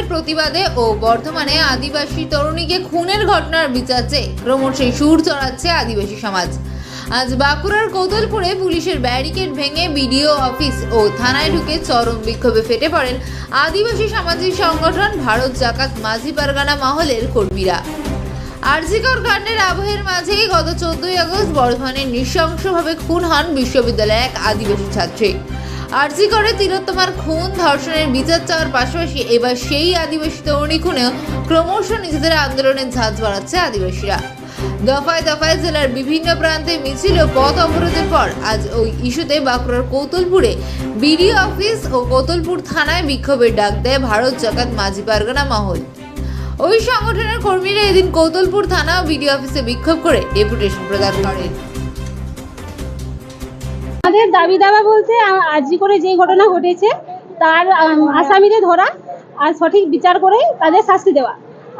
অত্যাচারের প্রতিবাদে ও বর্ধমানে আদিবাসী তরুণীকে খুনের ঘটনার বিচার চেয়ে ক্রমশই সুর চড়াচ্ছে আদিবাসী সমাজ। আজ বাঁকুড়ার কৌতলপুরে পুলিশের ব্যারিকেড ভেঙে বিডিও অফিস ও থানায় ঢুকে চরম বিক্ষোভে ফেটে পড়েন আদিবাসী সামাজিক সংগঠন ভারত জাকাত মাঝি পারগানা মহলের কর্মীরা। আরজিকর কাণ্ডের আবহের মাঝেই গত চোদ্দই আগস্ট বর্ধমানে নৃশংসভাবে খুন হন বিশ্ববিদ্যালয়ের এক আদিবাসী ছাত্রী। আরজি করে তিলোত্তমার খুন, ধর্ষণের বিচার চাওয়ার পাশাপাশি এবার সেই আদিবাসী তরুণী খুনেও ক্রমশ নিজেদের আন্দোলনের ঝাঁজ বাড়াচ্ছে আদিবাসীরা। দফায় দফায় জেলার বিভিন্ন প্রান্তে মিছিল ও পথ অবরোধের পর আজ ওই ইস্যুতে বাঁকুড়ার কৌতলপুরে বিডিও অফিস ও কৌতলপুর থানায় বিক্ষোভের ডাক দেয় ভারত জাকাত মাঝি পারগানা মহল। ওই সংগঠনের কর্মীরা এদিন কৌতলপুর থানা ও বিডিও অফিসে বিক্ষোভ করে ডেপুটেশন প্রদান করেন আমাদের দাবি দাবা বলতে আজি করে যে ঘটনা ঘটেছে, তার আসামিদের ধরা আর সঠিক বিচার করে তাদের শাস্তি দেওয়া।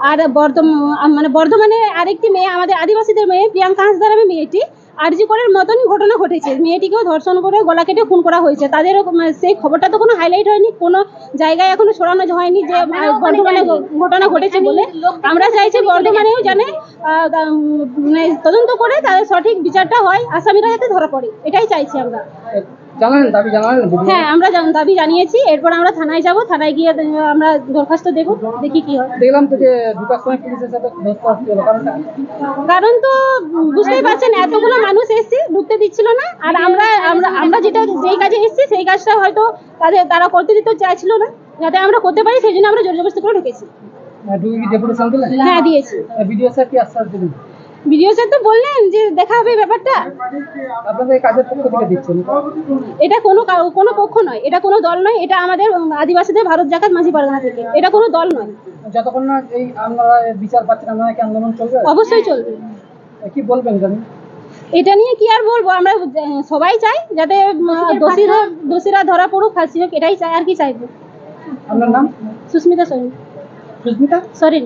আর বর্ধমান মানে বর্ধমানে আরেকটি মেয়ে, আমাদের আদিবাসীদের মেয়ে, প্রিয়াঙ্কা হাঁসদার আমি মেয়েটি আরজি করার মতনই ঘটনা ঘটেছে। মেয়েটিকেও ধর্ষণ করে গলা কেটে খুন করা হয়েছে। তাদের সেই খবরটা তো কোনো হাইলাইট হয়নি কোনো জায়গায় এখনও ছড়ানো হয়নি যে বর্ধমানে ঘটনা ঘটেছে বলে। আমরা চাইছি বর্ধমানেও জানে মানে তদন্ত করে তাদের সঠিক বিচারটা হয় আসামিরা যাতে ধরা পড়ে এটাই চাইছি আমরা। জানালেন দাবি জানালেন হ্যাঁ আমরা দাবি জানিয়েছি এরপর আমরা থানায় যাব থানায় গিয়ে আমরা দরখাস্ত দেবো দেখি কি হয়। দেখলাম তো যে ঢুকার সময় পুলিশের সাথে ধস্ত হলো কারণটা? কারণ তো বুঝতেই পারছেন এতগুলো মানুষ এসছে ঢুকতে দিচ্ছিল না আর আমরা আমরা আমরা যেটা যেই কাজে এসেছি সেই কাজটা হয়তো তাদের তারা করতে দিতে চাইছিল না যাতে আমরা করতে পারি সেই জন্য আমরা জোর জবরদস্তি করে ঢুকেছি। দিলেন হ্যাঁ দিয়েছি। ভিডিও স্যার কি আশ্বাস দিলেন? ভিডিও স্যার তো বললেন যে দেখা হবে ব্যাপারটা। আপনাদের এই কাজের পক্ষ থেকে দিচ্ছেন। এটা কোনো কোনো পক্ষ নয় এটা কোনো দল নয় এটা আমাদের আদিবাসীদের ভারত জাকাত মাঝি পারগানা থেকে। এটা কোনো দল নয়। যতক্ষণ না এই আপনারা বিচার পাচ্ছেন আপনারা কি আন্দোলন চলবে? অবশ্যই চলবে। কি বলবেন জানি? এটা নিয়ে কি আর বলব আমরা সবাই চাই যাতে দোষীরা দোষীরা ধরা পড়ুক ফাঁসি হোক এটাই চাই আর কি চাইব। আপনার নাম? সুস্মিতা সরেন। সুস্মিতা? সরেন।